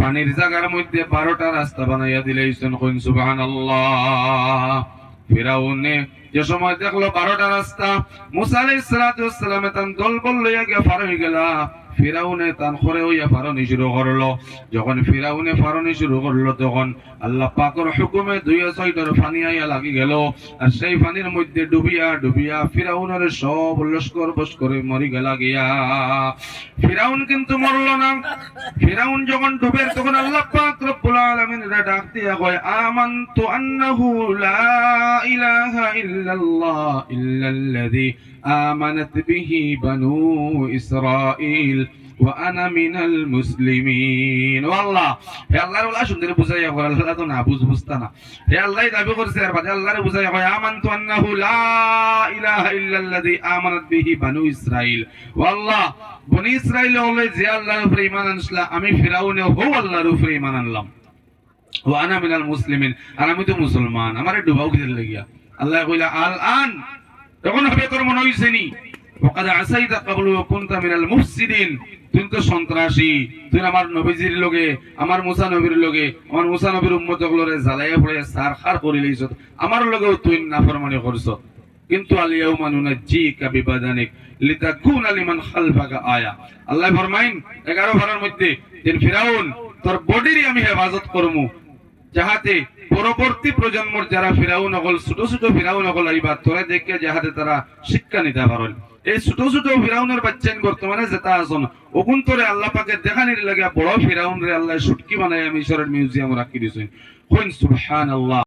পানির জাগার মধ্যে বারোটা রাস্তা বানাইয়া দিলেইছেন কইন সুবাহান আল্লাহ ফিরাউনে যে সময় দেখল বারোটা রাস্তা, মুসা আলাইহিস সালাতু দল বলল গিয়া পার হয়ে গেলা। ফিরাউনে তান করে হইয়া ফারনি শুরু করল। যখন ফিরাউনে ফারনি শুরু করল, তখন আল্লাহ পাকর হুকুমে দুই ছয়টার ফানি আইয়া লাগি গেল। আর সেই ফানির মধ্যে ডুবিয়া ডুবিয়া ফিরাউনের সব লস্কর বস মরি গেলা গিয়া। ফিরাউন কিন্তু মরল না। ফিরাউন যখন ডুবে, তখন আল্লাহ পাক রব্বুল আলামিন এরা ডাক দিয়া কয় আমানতু আন্নাহু লা ইলাহা ইল্লাল্লাহ ইল্লাল্লাযী আমানাত বিহি বানু ইসরাঈল ওয়ানা মিনাল মুসলিমিন। আল্লাহ, হে আল্লাহর বলা সুন্দর বুঝাইয়া কর আল্লাহ তো না বুঝ বুঝতা না। হে আল্লাহ দাবি করছে আর বাদে আল্লাহর বুঝাইয়া কয়, আমানতু আন্নাহু লা ইলাহা ইল্লাল্লাযী আমানাত বিহি বানু ইসরাঈল। আল্লাহ, বনি ইসরাঈল হলে যে আল্লাহর উপরে ঈমান আনছলা, আমি ফিরাউনে হো আল্লাহর উপরে ঈমান আনলাম। ওয়ানা মিনাল মুসলিমিন, আর আমি তো মুসলমান, আমারে ডুবাও গেল লাগিয়া? আল্লাহ কইলা আল আন তখন হবে তোর মনে নি? ওকাদ ক্বাবলু কুনতা মিনাল মুফসিদিন। তুই তো সন্ত্রাসী, তুই আমার নবীজির লগে, আমার মুসা নবীর লগে, আমার মুসা নবীর উম্মত গুলোরে জ্বালাইয়া পড়ে সার খার করে লইছ। আমার তুই নাফরমানি করছ। কিন্তু আয়া। আল্লাহ ফরমাইন 11 ভারের মধ্যে যে ফিরাউন, তোর বডিরই আমি হেফাজত করমু। যাহাতে পরবর্তী প্রজন্মর যারা ফেরাও নকল, ছোট ছোট ফেরাও নকল আইবা, তোরা দেখে যাহাতে তারা শিক্ষা নিতে পারেন। এই ছোট ছোট ফিরাউনের বাচ্চান বর্তমানে যেটা আসন ওগুন আল্লাহ পাকে দেখানির লাগে বড় ফিরাউন রে আল্লাহ সুটকি বানাই আমি ঈশ্বরের মিউজিয়াম রাখি দিয়েছি সুহান সুবহানাল্লাহ।